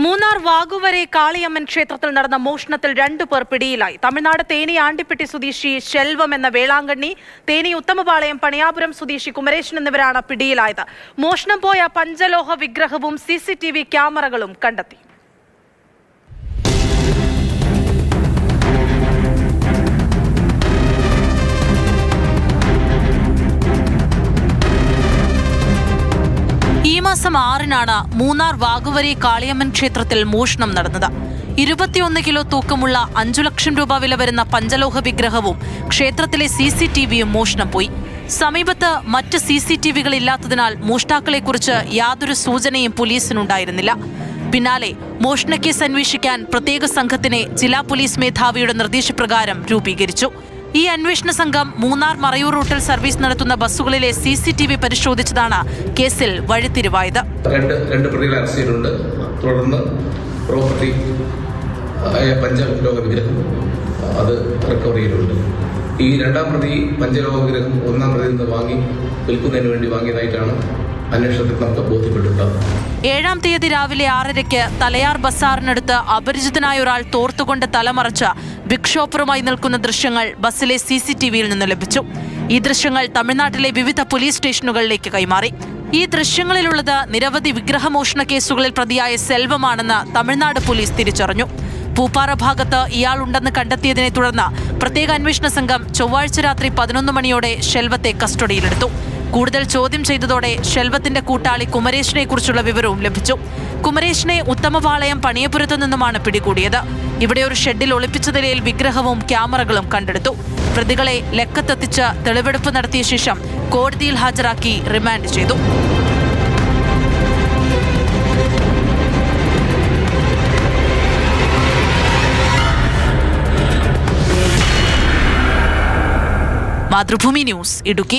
മൂന്നാർ വാഗുവരെ കാളിയമ്മൻ ക്ഷേത്രത്തിൽ നടന്ന മോഷണത്തിൽ രണ്ടു പേർ പിടിയിലായി. തമിഴ്നാട് തേനി ആണ്ടിപ്പെട്ടി സ്വദേശി ശെൽവം എന്ന വേളാങ്കണ്ണി തേനി ഉത്തമപാളയം പണിയാപുരം സ്വദേശി കുമരേശൻ എന്നിവരാണ് പിടിയിലായത്. മോഷണം പോയ പഞ്ചലോഹ വിഗ്രഹവും സി ക്യാമറകളും കണ്ടെത്തി. മാസം ആറിനാണ് മൂന്നാർ വാഗുവരി കാളിയമ്മൻ ക്ഷേത്രത്തിൽ മോഷണം നടന്നത്. ഇരുപത്തിയൊന്ന് കിലോ തൂക്കമുള്ള അഞ്ചു ലക്ഷം രൂപ വില വരുന്ന പഞ്ചലോഹ വിഗ്രഹവും ക്ഷേത്രത്തിലെ സി സി ടി വിയും മോഷണം പോയി. സമീപത്ത് മറ്റ് സി സി ടി വികൾ ഇല്ലാത്തതിനാൽ മോഷ്ടാക്കളെക്കുറിച്ച് യാതൊരു സൂചനയും പോലീസിനുണ്ടായിരുന്നില്ല. പിന്നാലെ മോഷണക്കേസ് അന്വേഷിക്കാൻ പ്രത്യേക സംഘത്തിനെ ജില്ലാ പോലീസ് മേധാവിയുടെ നിർദ്ദേശപ്രകാരം രൂപീകരിച്ചു. ഈ അന്വേഷണ സംഘം മൂന്നാർ മറയൂർ റൂട്ടിൽ സർവീസ് നടത്തുന്ന ബസ്സുകളിലെ സി സി ടി വി പരിശോധിച്ചതാണ് കേസിൽ വഴിത്തിരിവായത്. രണ്ട് രണ്ട് പ്രതികളെ അറസ്റ്റ് ചെയ്തിട്ടുണ്ട്. തുടർന്ന് പ്രോപ്പർട്ടി പഞ്ചലോക വിഗ്രഹം അത് റിക്കവർ ചെയ്തിട്ടുണ്ട്. ഈ രണ്ടാം പ്രതി പഞ്ചലോക വിഗ്രഹം ഒന്നാം പ്രതി നിന്ന് വാങ്ങി വിൽക്കുന്നതിന് വേണ്ടി വാങ്ങിയതായിട്ടാണ് അന്വേഷണത്തിൽ നമുക്ക് ബോധ്യപ്പെട്ടിട്ടുള്ളത്. ഏഴാം തീയതി രാവിലെ ആറരയ്ക്ക് തലയാർ ബസാറിനടുത്ത് അപരിചിതനായ ഒരാൾ തോർത്തുകൊണ്ട് തലമറച്ച് ബിഗ് നിൽക്കുന്ന ദൃശ്യങ്ങൾ ബസ്സിലെ സി സി ടി വിയിൽ നിന്ന് ലഭിച്ചു. ഈ ദൃശ്യങ്ങൾ തമിഴ്നാട്ടിലെ വിവിധ പോലീസ് സ്റ്റേഷനുകളിലേക്ക് കൈമാറി. ഈ ദൃശ്യങ്ങളിലുള്ളത് നിരവധി വിഗ്രഹമോഷണ കേസുകളിൽ പ്രതിയായ സെൽവമാണെന്ന് തമിഴ്നാട് പോലീസ് തിരിച്ചറിഞ്ഞു. പൂപ്പാറ ഭാഗത്ത് ഇയാളുണ്ടെന്ന് കണ്ടെത്തിയതിനെ തുടർന്ന് പ്രത്യേക അന്വേഷണ സംഘം ചൊവ്വാഴ്ച രാത്രി പതിനൊന്ന് മണിയോടെ ഷെൽവത്തെ കസ്റ്റഡിയിലെടുത്തു. കൂടുതൽ ചോദ്യം ചെയ്തതോടെ ഷെൽവത്തിന്റെ കൂട്ടാളി കുമരേഷിനെ കുറിച്ചുള്ള വിവരവും ലഭിച്ചു. കുമരേഷിനെ ഉത്തമപാളയം പണിയപുരത്തു നിന്നുമാണ് പിടികൂടിയത്. ഇവിടെ ഒരു ഷെഡിൽ ഒളിപ്പിച്ച നിലയിൽ വിഗ്രഹവും ക്യാമറകളും കണ്ടെടുത്തു. പ്രതികളെ ലക്കത്തെത്തിച്ച് തെളിവെടുപ്പ് നടത്തിയ ശേഷം കോടതിയിൽ ഹാജരാക്കി റിമാൻഡ് ചെയ്തു. മാതൃഭൂമി ന്യൂസ് ഇടുക്കി.